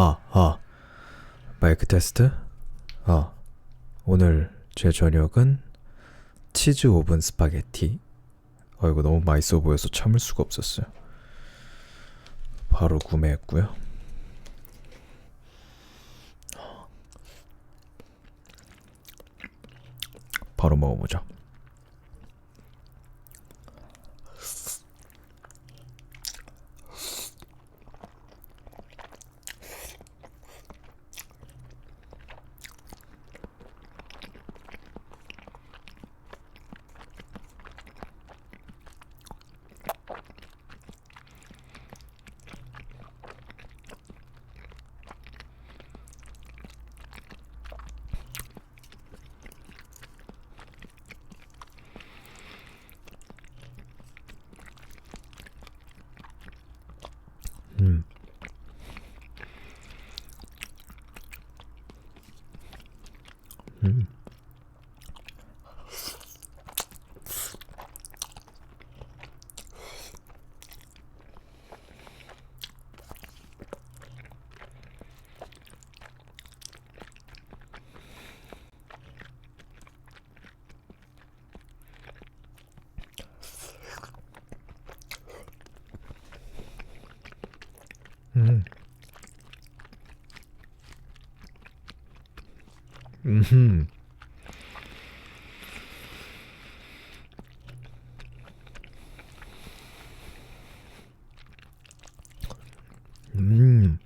아, 아. 마이크 테스트? 아. 오늘 제 저녁은 치즈 오븐 스파게티. 어, 이거 너무 맛있어 보여서 참을 수가 없었어요. 바로 구매했고요. 바로 먹어보자. 음. 음. 음. 음. 음.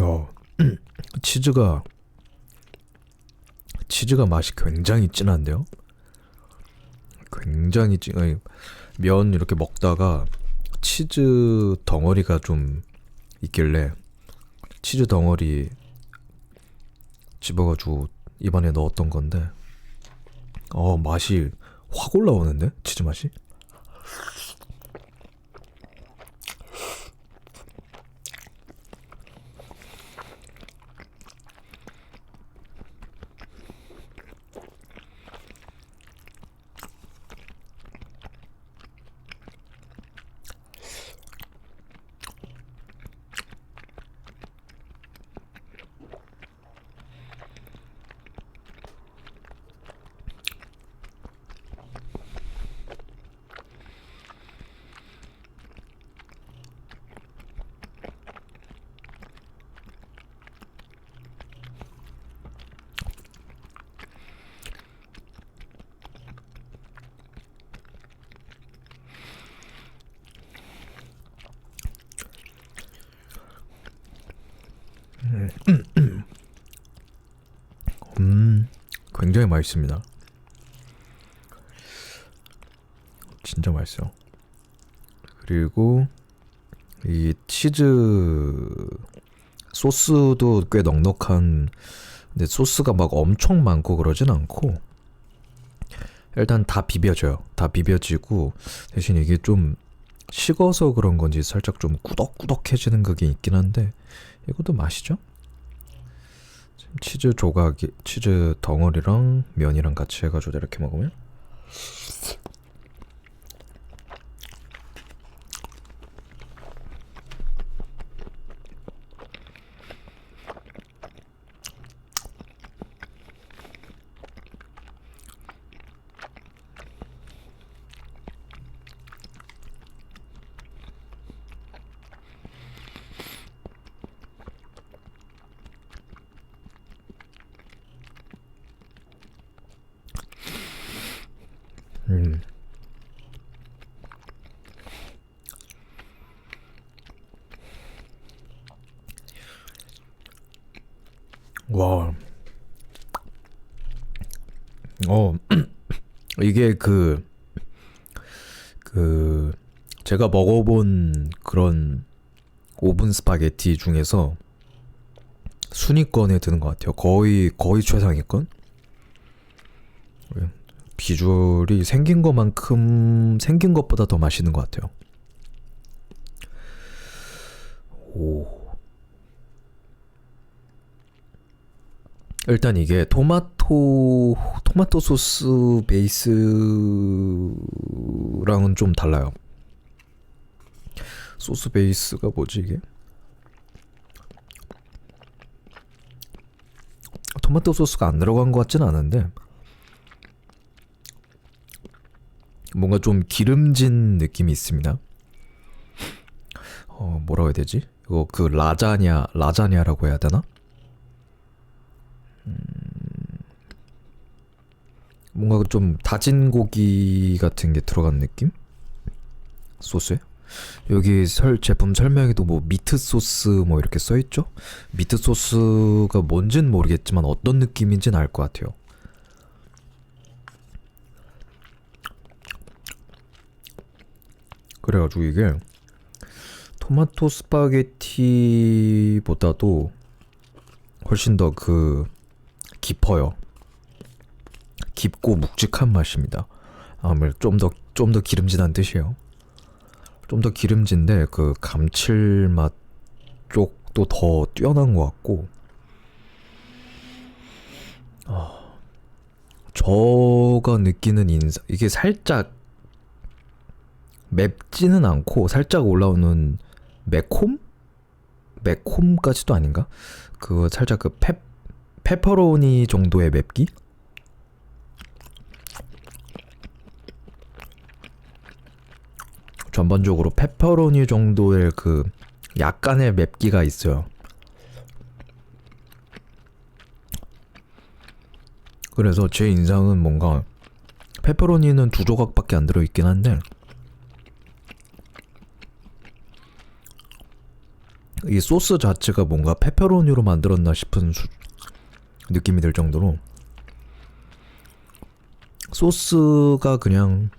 어, 치즈가 치즈가 맛이 굉장히 진한데요. 굉장히 진. 아니, 면 이렇게 먹다가 치즈 덩어리가 좀 있길래 치즈 덩어리 집어가지고 입안에 넣었던 건데, 어 맛이 확 올라오는데 치즈 맛이. 음, 굉장히 맛있습니다. 진짜 맛있어. 그리고 이 치즈 소스도 꽤 넉넉한 근데 소스가 막 엄청 많고 그러진 않고 일단 다 비벼져요. 다 비벼지고 대신 이게 좀 식어서 그런 건지 살짝 좀 꾸덕꾸덕해지는 그게 있긴 한데 이것도 맛이죠? 치즈 조각이 치즈 덩어리랑 면이랑 같이 해가지고 이렇게 먹으면 음. 와. 어. 이게 그, 그, 제가 먹어본 그런 오븐 스파게티 중에서 순위권에 드는 것 같아요. 거의, 거의 최상위권? 비주얼이 생긴 것만큼 생긴 것보다 더 맛있는 것 같아요. 오. 일단 이게 토마토 토마토 소스 베이스랑은 좀 달라요. 소스 베이스가 뭐지 이게? 토마토 소스가 안 들어간 것 같진 않은데 뭔가 좀 기름진 느낌이 있습니다. 어 뭐라고 해야 되지? 이거 그 라자냐 라자냐라고 해야 되나? 뭔가 좀 다진 고기 같은 게 들어간 느낌? 소스에? 여기 설 제품 설명에도 뭐 미트 소스 뭐 이렇게 써 있죠? 미트 소스가 뭔진 모르겠지만 어떤 느낌인지는 알 것 같아요. 그래가지고 이게 토마토 스파게티보다도 훨씬 더그 깊어요. 깊고 묵직한 맛입니다. 아무래도 좀더 좀 더 기름진한 뜻이에요. 좀 더 기름진데 그 감칠맛 쪽도 더 뛰어난 것 같고. 아, 저가 느끼는 인상 이게 살짝 맵지는 않고 살짝 올라오는 매콤? 매콤까지도 아닌가? 그 살짝 그 페, 페퍼로니 정도의 맵기? 전반적으로 페퍼로니 정도의 그 약간의 맵기가 있어요. 그래서 제 인상은 뭔가 페퍼로니는 두 조각밖에 안 들어있긴 한데 이 소스 자체가 뭔가 페퍼로니로 만들었나 싶은 수- 느낌이 들 정도로 소스가 그냥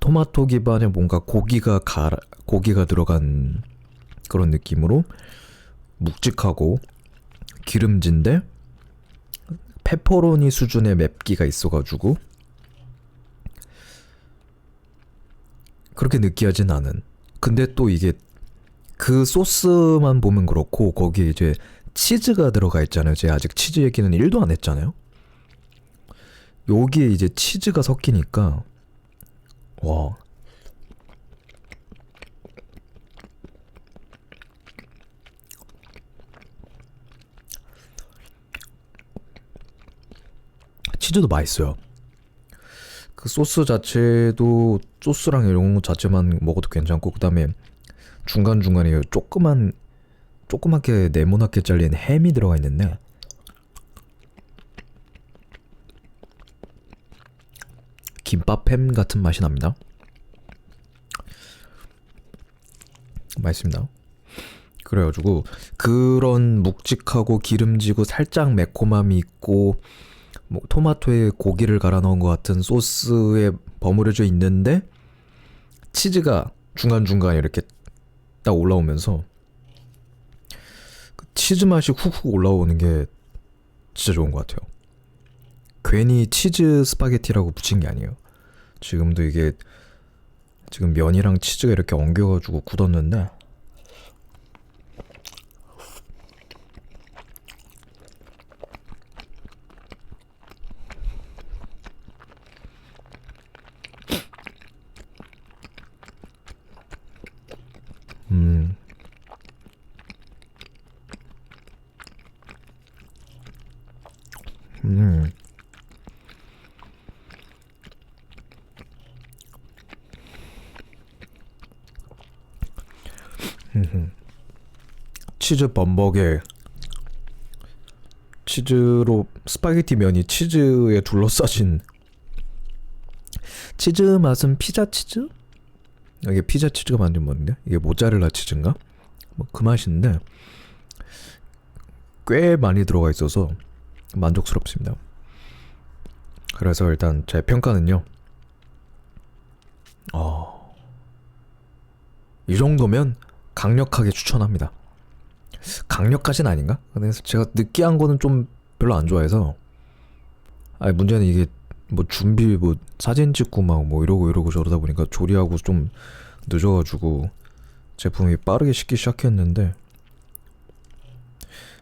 토마토 기반의 뭔가 고기가 가 고기가 들어간 그런 느낌으로 묵직하고 기름진데 페퍼로니 수준의 맵기가 있어가지고 그렇게 느끼하진 않은. 근데 또 이게 그 소스만 보면 그렇고 거기에 이제 치즈가 들어가 있잖아요. 제가 아직 치즈 얘기는 1도 안 했잖아요. 여기에 이제 치즈가 섞이니까 와. 치즈도 맛있어요. 그 소스 자체도 소스랑 이런 거 자체만 먹어도 괜찮고 그다음에 중간 중간에 조그만 조그맣게 네모나게 잘린 햄이 들어가 있는데 김밥 햄 같은 맛이 납니다. 맛있습니다. 그래가지고 그런 묵직하고 기름지고 살짝 매콤함이 있고 뭐 토마토에 고기를 갈아 넣은 것 같은 소스에 버무려져 있는데 치즈가 중간 중간 이렇게 딱 올라오면서 그 치즈 맛이 훅훅 올라오는 게 진짜 좋은 것 같아요. 괜히 치즈 스파게티라고 붙인 게 아니에요. 지금도 이게 지금 면이랑 치즈가 이렇게 엉겨가지고 굳었는데 음 음. 음흠. 치즈 범벅에 치즈로 스파게티 면이 치즈에 둘러싸진 치즈 맛은 피자 치즈? 이게 피자 치즈가 만든 뭔데? 이게 모짜렐라 치즈인가? 뭐 그 맛인데 꽤 많이 들어가 있어서 만족스럽습니다. 그래서 일단 제 평가는요. 어, 이 정도면 강력하게 추천합니다. 강력까진 아닌가? 그래서 제가 느끼한 거는 좀 별로 안 좋아해서. 아니 문제는 이게 뭐 준비 뭐 사진 찍고 막 뭐 이러고 이러고 저러다 보니까 조리하고 좀 늦어가지고 제품이 빠르게 식기 시작했는데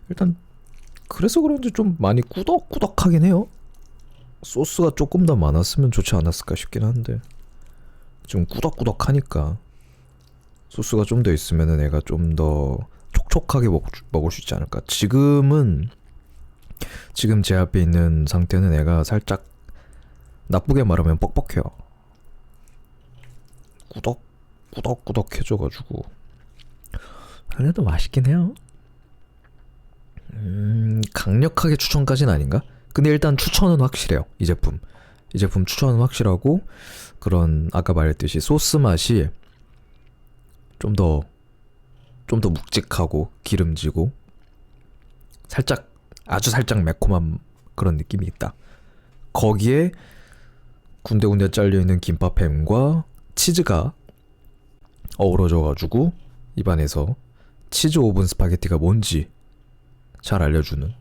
일단 그래서 그런지 좀 많이 꾸덕꾸덕하긴 해요. 소스가 조금 더 많았으면 좋지 않았을까 싶긴 한데 좀 꾸덕꾸덕하니까 소스가 좀 더 있으면은 애가 좀 더 촉촉하게 먹, 먹을 수 있지 않을까. 지금은 지금 제 앞에 있는 상태는 애가 살짝 나쁘게 말하면 뻑뻑해요. 꾸덕 꾸덕 꾸덕 해져가지고 그래도 맛있긴 해요. 음, 강력하게 추천까지는 아닌가? 근데 일단 추천은 확실해요. 이 제품. 이 제품 추천은 확실하고 그런 아까 말했듯이 소스 맛이 좀 더 좀 더 묵직하고 기름지고 살짝 아주 살짝 매콤한 그런 느낌이 있다. 거기에 군데군데 잘려 있는 김밥햄과 치즈가 어우러져 가지고 입안에서 치즈 오븐 스파게티가 뭔지 잘 알려주는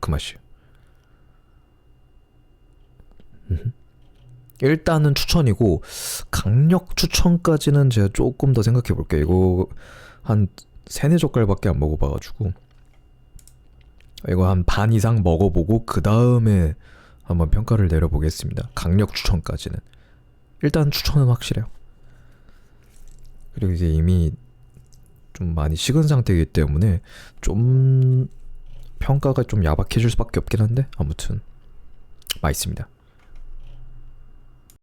그 맛이에요. 일단은 추천이고 강력 추천까지는 제가 조금 더 생각해 볼게요. 이거 한 세네 젓갈밖에 안 먹어봐가지고 이거 한 반 이상 먹어보고 그 다음에 한번 평가를 내려보겠습니다. 강력 추천까지는 일단 추천은 확실해요. 그리고 이게 이미 좀 많이 식은 상태이기 때문에 좀 평가가 좀 야박해질 수밖에 없긴 한데 아무튼 맛있습니다.